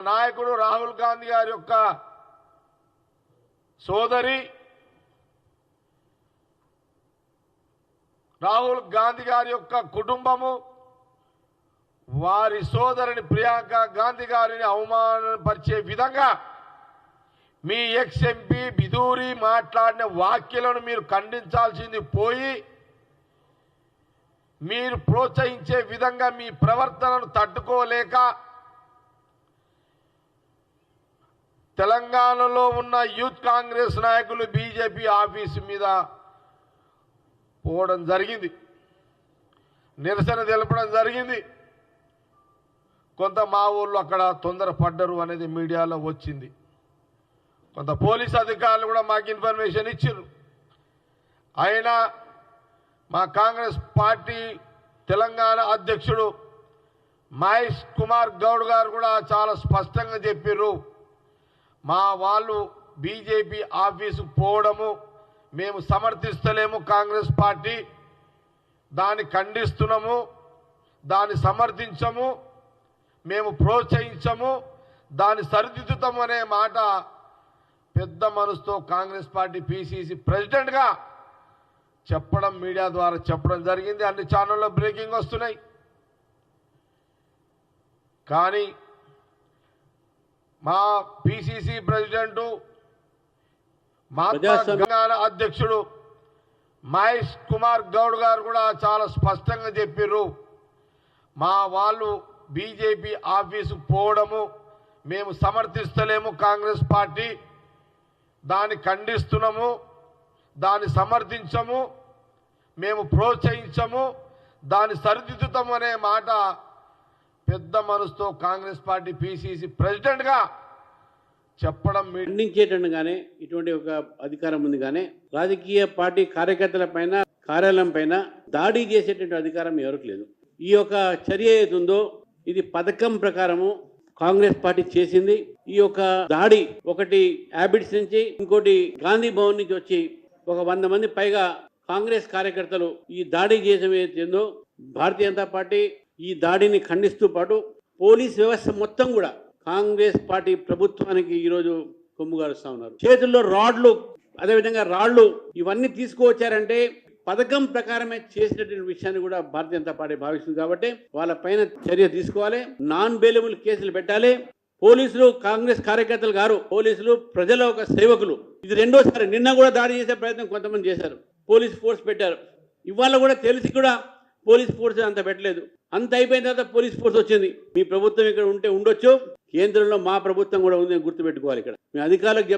నాయకుడు రాహుల్ గాంధీ గారి యొక్క సోదరి రాహుల్ గాంధీ గారి యొక్క కుటుంబము వారి సోదరుని ప్రియాంక గాంధీ గారిని అవమానపరిచే విధంగా మీ ఎక్స్ ఎంపీ బిదూరి మాట్లాడిన వ్యాఖ్యలను మీరు ఖండించాల్సింది పోయి మీరు ప్రోత్సహించే విధంగా మీ ప్రవర్తనను తట్టుకోలేక తెలంగాణలో ఉన్న యూత్ కాంగ్రెస్ నాయకులు బీజేపీ ఆఫీసు మీద పోవడం జరిగింది. నిరసన తెలపడం జరిగింది. కొంత మా ఊళ్ళో అక్కడ తొందరపడ్డరు అనేది మీడియాలో వచ్చింది. కొంత పోలీస్ అధికారులు కూడా మాకు ఇన్ఫర్మేషన్ ఇచ్చారు అయినా మా కాంగ్రెస్ పార్టీ తెలంగాణ అధ్యక్షుడు మహేష్ కుమార్ గౌడ్ గారు కూడా చాలా స్పష్టంగా చెప్పారు మా వాళ్ళు బీజేపీ ఆఫీసు పోవడము మేము సమర్థిస్తలేము కాంగ్రెస్ పార్టీ. దాన్ని ఖండిస్తున్నాము దాన్ని సమర్థించము మేము ప్రోత్సహించము దాన్ని సరిదిద్దుతాము అనే మాట పెద్ద మనసుతో కాంగ్రెస్ పార్టీ పిసిసి ప్రెసిడెంట్గా చెప్పడం మీడియా ద్వారా చెప్పడం జరిగింది. అన్ని ఛానల్లో బ్రేకింగ్ వస్తున్నాయి. కానీ మా పిసిసి ప్రెసిడెంట్ మహాత్మా అధ్యక్షుడు మహేష్ కుమార్ గౌడ్ గారు కూడా చాలా స్పష్టంగా చెప్పారు మా వాళ్ళు బీజేపీ ఆఫీసు పోవడము మేము సమర్థిస్తలేము కాంగ్రెస్ పార్టీ. దాన్ని ఖండిస్తున్నాము దాన్ని సమర్థించము మేము ప్రోత్సహించము దాన్ని సరిదిద్దుతాము అనే మాట పెద్ద మనసుతో కాంగ్రెస్ పార్టీ పిసిసి ప్రెసిడెంట్గా చెప్పడం మీ ఖండించేటట్టుగానే ఇటువంటి ఒక అధికారం ఉంది కానీ రాజకీయ పార్టీ కార్యకర్తల పైన కార్యాలయం పైన దాడి చేసేటువంటి అధికారం ఎవరికి లేదు. ఈ యొక్క చర్య ఏదుందో ఉందో ఇది పథకం ప్రకారము కాంగ్రెస్ పార్టీ చేసింది. ఈ యొక్క దాడి ఒకటి హ్యాబిట్స్ నుంచి ఇంకోటి గాంధీ భవన్ నుంచి వచ్చి ఒక వంద మంది పైగా కాంగ్రెస్ కార్యకర్తలు ఈ దాడి చేసిన భారతీయ జనతా పార్టీ ఈ దాడిని ఖండిస్తూ పాటు పోలీస్ వ్యవస్థ మొత్తం కూడా కాంగ్రెస్ పార్టీ ప్రభుత్వానికి ఈరోజు కొమ్ముగారుస్తా ఉన్నారు. చేతుల్లో రాడ్లు అదేవిధంగా రాళ్ళు ఇవన్నీ తీసుకువచ్చారంటే పథకం ప్రకారమే చేసినటువంటి విషయాన్ని కూడా భారతీయ జనతా పార్టీ భావిస్తుంది కాబట్టి వాళ్ళ పైన చర్య తీసుకోవాలి. నాన్ బెయిలబుల్ కేసులు పెట్టాలి. పోలీసులు కాంగ్రెస్ కార్యకర్తలు గారు పోలీసులు ప్రజల ఒక సేవకులు. ఇది రెండోసారి నిన్న కూడా దాడి చేసే ప్రయత్నం కొంతమంది చేశారు. పోలీస్ ఫోర్స్ పెట్టారు. ఇవాళ కూడా తెలిసి కూడా పోలీస్ ఫోర్స్ అంత పెట్టలేదు. అంత అయిపోయిన తర్వాత పోలీస్ ఫోర్స్ వచ్చింది. మీ ప్రభుత్వం ఇక్కడ ఉంటే ఉండొచ్చు. కేంద్రంలో మా ప్రభుత్వం కూడా ఉంది గుర్తుపెట్టుకోవాలి ఇక్కడ. మీ అధికారులకు